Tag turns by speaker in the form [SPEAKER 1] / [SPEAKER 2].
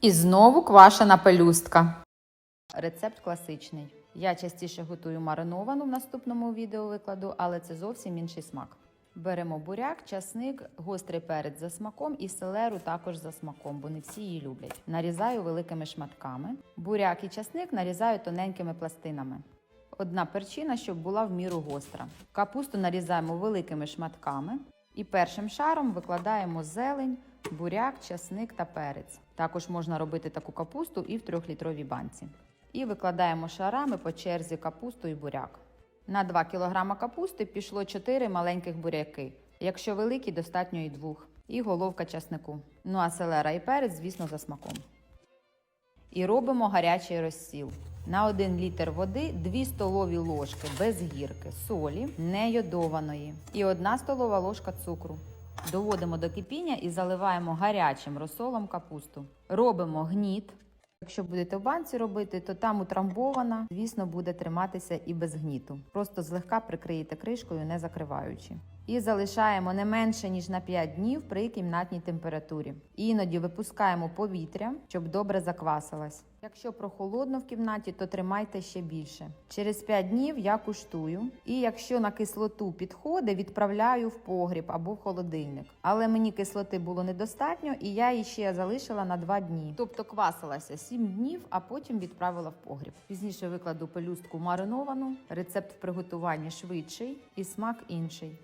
[SPEAKER 1] І знову квашена пелюстка. Рецепт класичний. Я частіше готую мариновану в наступному відео викладу, але це зовсім інший смак. Беремо буряк, часник, гострий перець за смаком і селеру також за смаком, бо не всі її люблять. Нарізаю великими шматками. Буряк і часник нарізаю тоненькими пластинами. Одна перчина, щоб була в міру гостра. Капусту нарізаємо великими шматками. І першим шаром викладаємо зелень, буряк, часник та перець. Також можна робити таку капусту і в трьохлітровій банці. І викладаємо шарами по черзі капусту і буряк. На 2 кг капусти пішло 4 маленьких буряки. Якщо великі, достатньо і двох. І головка часнику. Ну а селера і перець, звісно, за смаком. І робимо гарячий розсіл. На 1 літр води 2 столові ложки без гірки, солі, не йодованої і 1 столова ложка цукру. Доводимо до кипіння і заливаємо гарячим розсолом капусту. Робимо гніт. Якщо будете в банці робити, то там утрамбована, звісно, буде триматися і без гніту. Просто злегка прикриєте кришкою, не закриваючи. І залишаємо не менше ніж на 5 днів при кімнатній температурі. Іноді випускаємо повітря, щоб добре заквасилась. Якщо прохолодно в кімнаті, то тримайте ще більше. Через 5 днів я куштую, і якщо на кислоту підходить, відправляю в погріб або в холодильник. Але мені кислоти було недостатньо, і я її ще залишила на 2 дні. Тобто квасилася 7 днів, а потім відправила в погріб. Пізніше викладу пелюстку мариновану. Рецепт в приготуванні швидший і смак інший.